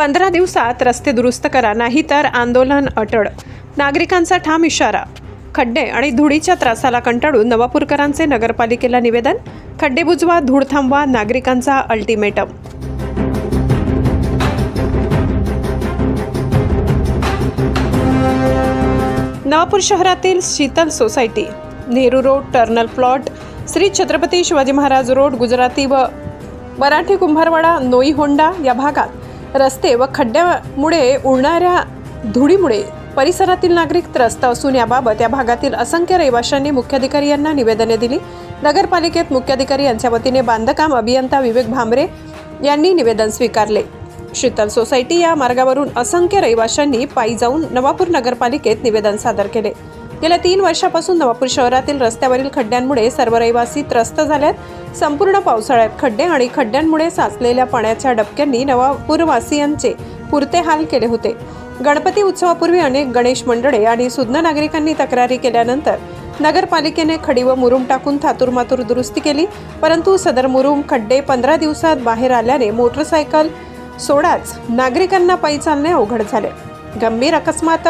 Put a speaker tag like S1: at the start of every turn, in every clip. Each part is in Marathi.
S1: पंधरा दिवसात रस्ते दुरुस्त करा नाहीतर आंदोलन अटळ. नागरिकांचा ठाम इशारा. खड्डे आणि धुळीच्या त्रासाला कंटाळून नवापूरकरांचे नगरपालिकेला निवेदन खड्डे बुजवा धूळ थांबवा नागरिकांचा अल्टिमेटम. नवापूर शहरातील शीतल सोसायटी नेहरू रोड टर्नल प्लॉट श्री छत्रपती शिवाजी महाराज रोड गुजराती व मराठी कुंभारवाडा नोई होंडा या भागात रस्ते व खड्ड्यामुळे उडणाऱ्या धुळीमुळे परिसरातील नागरिक त्रस्त असून याबाबत या भागातील असंख्य रहिवाशांनी मुख्याधिकारी यांना निवेदने दिली. नगरपालिकेत मुख्याधिकारी यांच्या वतीने बांधकाम अभियंता विवेक भांबरे यांनी निवेदन स्वीकारले. शीतल सोसायटी या मार्गावरून असंख्य रहिवाशांनी पायी जाऊन नवापूर नगरपालिकेत निवेदन सादर केले. गेल्या तीन वर्षापासून नवापूर शहरातील रस्त्यावरील खड्ड्यांमुळे सर्व रहिवासी त्रस्त झाल्यात. संपूर्ण पावसाळ्यात खड्डे आणि खड्ड्यांमुळे साचलेल्या पाण्याच्या डबक्यांनी नवापूरवासियांचे पुरते हाल केले होते. गणपती उत्सवापूर्वी अनेक गणेश मंडळे आणि सुज्ञ नागरिकांनी तक्रारी केल्यानंतर नगरपालिकेने खडी व मुरुम टाकून थातुरमातूर दुरुस्ती केली. परंतु सदर मुरुम खड्डे पंधरा दिवसात बाहेर आल्याने मोटरसायकल सोडाच नागरिकांना पायी चालणे अवघड झाले. गंभीर अकस्मात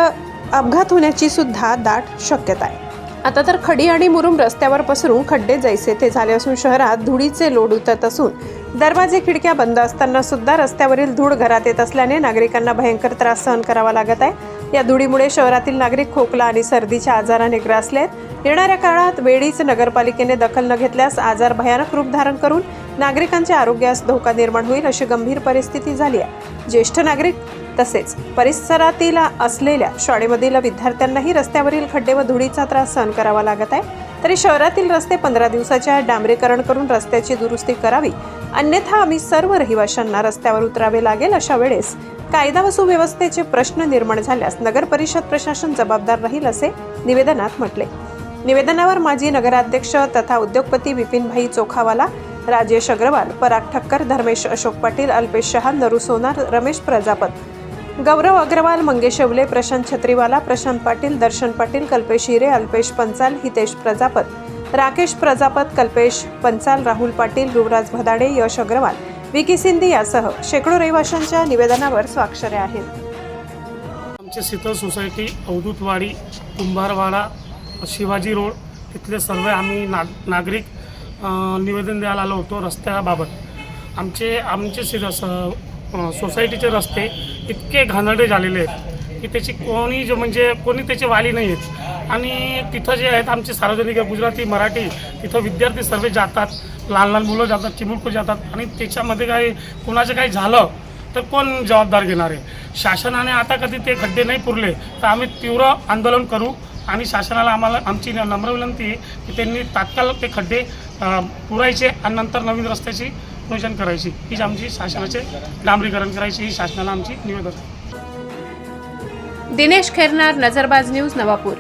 S1: अपघात होण्याची सुद्धा दाट शक्यता आहे. आता तर खडी आणि मुरुम रस्त्यावर पसरून खड्डे जायचे ते झाले असून शहरात धुळीचे लोड उतरत असून दरवाजे खिडक्या बंद असताना सुद्धा रस्त्यावरील धूळ घरात येत असल्याने नागरिकांना भयंकर त्रास सहन करावा लागत आहे. या धुळीमुळे शहरातील नागरिक खोकला आणि सर्दीच्या आजाराने ग्रासले आहेत. येणाऱ्या काळात वेळीच नगरपालिकेने दखल न घेतल्यास आजार भयानक रूप धारण करून नागरिकांच्या आरोग्यास धोका निर्माण होईल अशी गंभीर परिस्थिती झाली आहे. ज्येष्ठ नागरिक तसेच परिसरातील असलेल्या शाळेमधील विद्यार्थ्यांनाही रस्त्यावरील खड्डे व धुळीचा त्रास सहन करावा लागत आहे. तरी शहरातील रस्ते पंधरा दिवसाच्या डांबरीकरण करून रस्त्याची दुरुस्ती करावी. अन्यथा आम्ही सर्व रहिवाशांना रस्त्यावर उतरावे लागेल अशा वेळेस कायदा व सुव्यवस्थेचे प्रश्न निर्माण झाल्यास नगर परिषद प्रशासन जबाबदार राहील असे निवेदनात म्हटले. निवेदनावर माजी नगराध्यक्ष तथा उद्योगपती विपिनभाई चोखावाला राजेश अग्रवाल पराग ठक्कर धर्मेश अशोक पाटील अल्पेश शहा नरू सोनार रमेश प्रजापत गौरव अग्रवाल मंगेश शेवले प्रशांत छत्रीवाला प्रशांत पाटील दर्शन पाटील कल्पेश हिरे अल्पेश पंचाल हितेश प्रजापत राकेश प्रजापत कल्पेश पंचाल राहुल पाटील युवराज भदाडे यश अग्रवाल विकी सिंधी यासह शेकडो रहिवाशांच्या निवेदनावर स्वाक्षऱ्या आहेत.
S2: आमचे शीतल सोसायटी अवधूतवाडी कुंभारवाडा शिवाजी रोड तिथले सर्व आम्ही ना नागरिक निवेदन द्यायला आलो होतो रस्त्याबाबत. आमचे आमचे सी स सोसायटीचे रस्ते इतके घाणेरडे झालेले आहेत की त्याची कोणी जो म्हणजे कोणी त्याचे वाली नाही आहेत. आणि तिथं जे आहेत आमचे सार्वजनिक गुजराती मराठी तिथं विद्यार्थी सर्व जातात लहान लहान मुलं जातात चिमुरकू जातात आणि त्याच्यामध्ये काही कुणाचं काही झालं तर कोण जबाबदार घेणार आहे? शासनाने आता कधी ते खड्डे नाही पुरले तर आम्ही तीव्र आंदोलन करू आणि शासनाला आम्हाला आमची नम्र विनंती आहे की त्यांनी तात्काळ ते खड्डे पुरायचे आणि नंतर नवीन रस्त्याची नियोजन करायची हीच आमची शासनाचे डांबरीकरण करायची ही शासनाला आमची निवेदन.
S1: दिनेश खेरनार नजरबाज न्यूज नवापूर.